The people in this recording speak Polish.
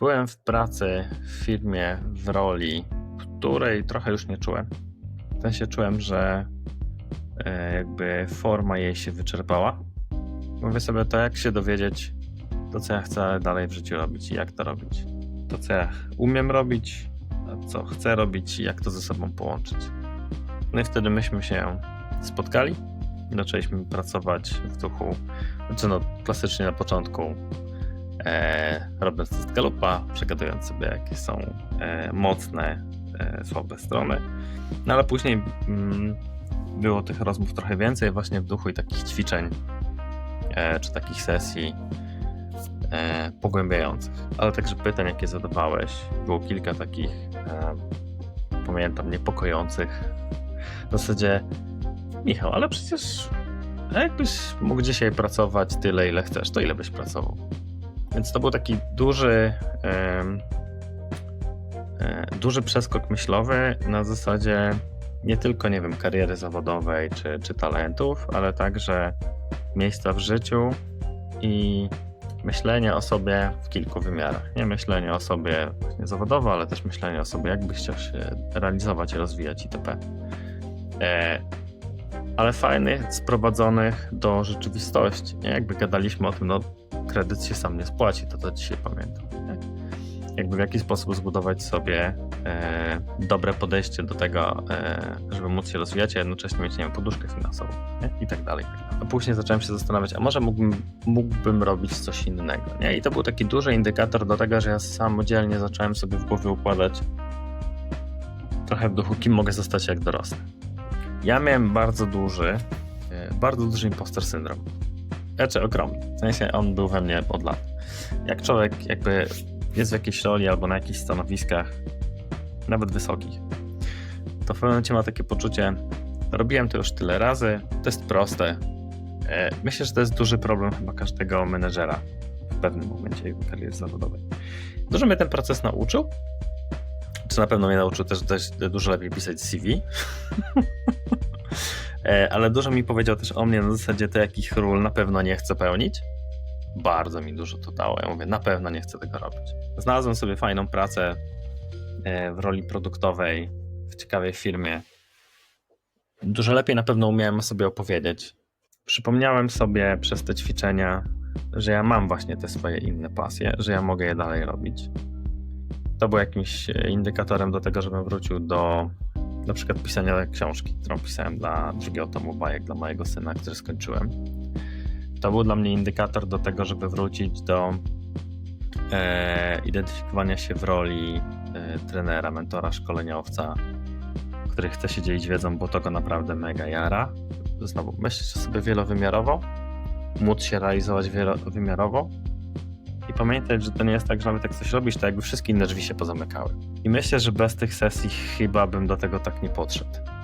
byłem w pracy w firmie w roli, której trochę już nie czułem. W sensie czułem, że e, jakby forma jej się wyczerpała. Mówię sobie to, jak się dowiedzieć, to co ja chcę dalej w życiu robić i jak to robić. To co ja umiem robić, co chcę robić i jak to ze sobą połączyć. No i wtedy myśmy się spotkali zaczęliśmy pracować w duchu, znaczy no klasycznie na początku e, robiąc test galupa, przegadując sobie jakie są e, mocne, e, słabe strony. No ale później mm, było tych rozmów trochę więcej właśnie w duchu i takich ćwiczeń e, czy takich sesji e, pogłębiających. Ale także pytań, jakie zadawałeś, było kilka takich, e, pamiętam, niepokojących. W zasadzie, Michał, ale przecież jakbyś mógł dzisiaj pracować tyle, ile chcesz, to ile byś pracował? Więc to był taki duży, e, duży przeskok myślowy na zasadzie nie tylko, nie wiem, kariery zawodowej czy, czy talentów, ale także miejsca w życiu i myślenie o sobie w kilku wymiarach. Nie myślenie o sobie właśnie zawodowo, ale też myślenie o sobie, jak byś chciał się realizować rozwijać itp. E, ale fajnych, sprowadzonych do rzeczywistości. Nie? Jakby gadaliśmy o tym, no kredyt się sam nie spłaci, to to dzisiaj pamiętam. Nie? Jakby w jaki sposób zbudować sobie e, dobre podejście do tego, e, żeby móc się rozwijać, a jednocześnie mieć, nie wiem, poduszkę finansową nie? i tak dalej. A później zacząłem się zastanawiać, a może mógłbym, mógłbym robić coś innego. Nie? I to był taki duży indikator do tego, że ja samodzielnie zacząłem sobie w głowie układać trochę w duchu, kim mogę zostać jak dorosnę. Ja miałem bardzo duży, e, bardzo duży imposter syndrom. Znaczy ogromny. W sensie on był we mnie od lat. Jak człowiek jakby jest w jakiejś roli albo na jakichś stanowiskach, nawet wysokich, to w pewnym momencie ma takie poczucie, robiłem to już tyle razy, to jest proste. E, Myślę, że to jest duży problem chyba każdego menedżera w pewnym momencie jego kariery zawodowej. Dużo mnie ten proces nauczył, czy na pewno mnie nauczył też dość dużo lepiej pisać CV. E, Ale dużo mi powiedział też o mnie na zasadzie to, jakich ról na pewno nie chcę pełnić. Bardzo mi dużo to dało. Ja mówię, na pewno nie chcę tego robić. Znalazłem sobie fajną pracę e, w roli produktowej w ciekawej firmie. Dużo lepiej na pewno umiałem sobie opowiedzieć. Przypomniałem sobie przez te ćwiczenia, że ja mam właśnie te swoje inne pasje, że ja mogę je dalej robić to był jakimś e, indykatorem do tego, żebym wrócił do na przykład pisania książki, którą pisałem dla drugiego tomu bajek dla mojego syna, który skończyłem. To był dla mnie indykator do tego, żeby wrócić do e, identyfikowania się w roli e, trenera, mentora, szkoleniowca, który chce się dzielić wiedzą, bo to go naprawdę mega jara. Znowu, myśleć sobie wielowymiarowo, móc się realizować wielowymiarowo, i pamiętać, że to nie jest tak, że nawet jak coś robisz, to jakby wszystkie inne drzwi się pozamykały. I myślę, że bez tych sesji chyba bym do tego tak nie podszedł.